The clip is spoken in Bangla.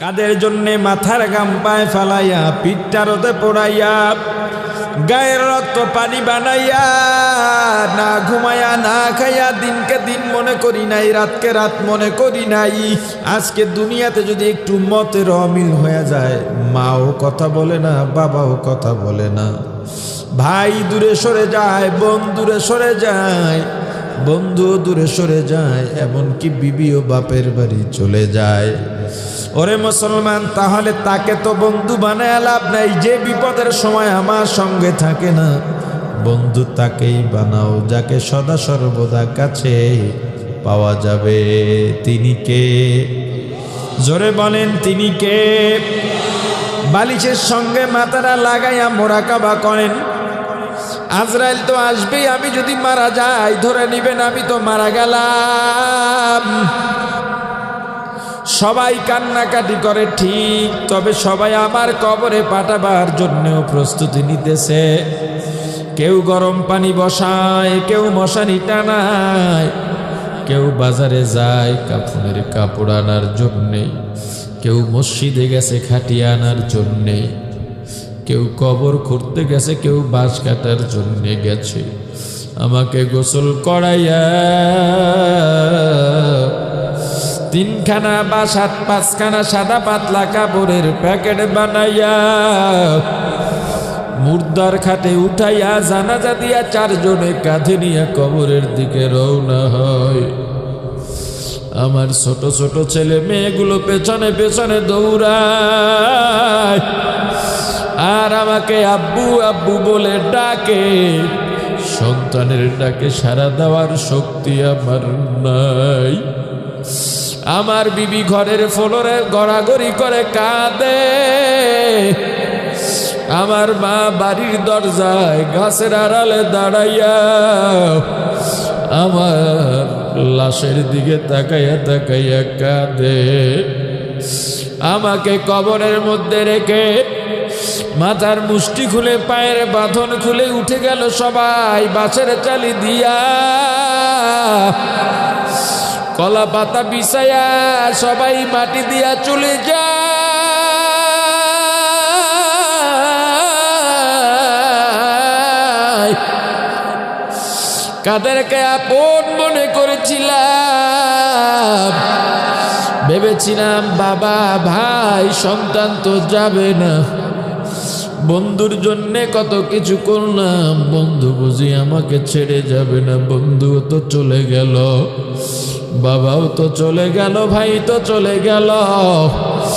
কাদের জন্যে মাথার গাম পায় ফালাইয়া, পিঠটা রোদে পোড়াইয়া, গায়ের রক্ত পানি বানাইয়া, না ঘুমায়া না খাইয়া, দিনকে দিন মনে করি নাই, রাতকে রাত মনে করি নাই। আজকে দুনিয়াতে যদি একটু মতের অমিল হয়ে যায়, মাও কথা বলে না, বাবাও কথা বলে না। ভাই দূরে সরে যায়, বোন দূরে সরে যায় বন্ধু দূরে সরে যায়, এমনকি বিবিও বাপের বাড়ি চলে যায়। ওরে মুসলমান, তাহলে তাকে তো বন্ধু বানায় লাভ নাই, যে বিপদের সময় আমার সঙ্গে থাকে না। বন্ধু তাকেই বানাও, যাকে সদা সর্বদা কাছে পাওয়া যাবে। তিনি কে? জোরে বলেন, তিনি কে? বালিশের সঙ্গে মাথাটা লাগাইয়া মোরাকাবা করেন। আজরাইল তো আসবেই, আমি যদি মারা যাই, ধরে নিবেন, আমি তো মারা গেলাম। সবাই কান্নাকাটি করে, ঠিক, তবে সবাই আমার কবরে পাঠাবার জন্যও প্রস্তুতি নিতেছে। কেউ গরম পানি বসায়, কেউ মশারি টানায়, কেউ বাজারে যায় কাপড়ের কাপড় আনার জন্যে, কেউ মসজিদে গেছে খাটিয়ে আনার জন্যে, কেউ কবর খুঁড়তে গেছে, কেউ বাঁশ কাটার জন্যে গেছে। আমাকে গোসল করাইয়া তিনখানা বা সাত, পাঁচখানা সাদা পাতলা কাপড়ের প্যাকেট বানাইয়া মুর্দার খাটে উঠাইয়া জানাজা দিয়া চারজনে কাঁধে নিয়ে কবরের দিকে রওনা হয়। আমার ছোট ছোট ছেলে মেয়েগুলো পেছনে পেছনে দৌড়ায়। আর আমাকে আব্বু আব্বু বলে ডাকে। সন্তানের ডাকে সারা দেওয়ার শক্তি আমার নাই। আমার বিবি ঘরের ফ্লোরে গড়াগড়ি করে কাঁদে। আমার মা বাড়ির দরজায় গাছের আড়ালে দাঁড়াইয়া আমার লাশের দিকে তাকাইয়া তাকাইয়া কাঁদে। আমাকে কবরের মধ্যে রেখে মাথার মুষ্টি খুলে, পায়ের বাঁধন খুলে উঠে গেল সবাই বাসের চালি দিয়া। কলা পাতা বিছায়া সবাই মাটি দিয়া চলে যায় কাদেরকে আপন মনে করেছিলাম। ভেবেছিলাম বাবা, ভাই, সন্তান তো যাবে না। বন্ধুর জন্যে কত কিছু করলাম। বন্ধু বুঝি আমাকে ছেড়ে যাবে না। বন্ধু তো চলে গেল। বাবাও তো চলে গেল ভাই তো চলে গেল।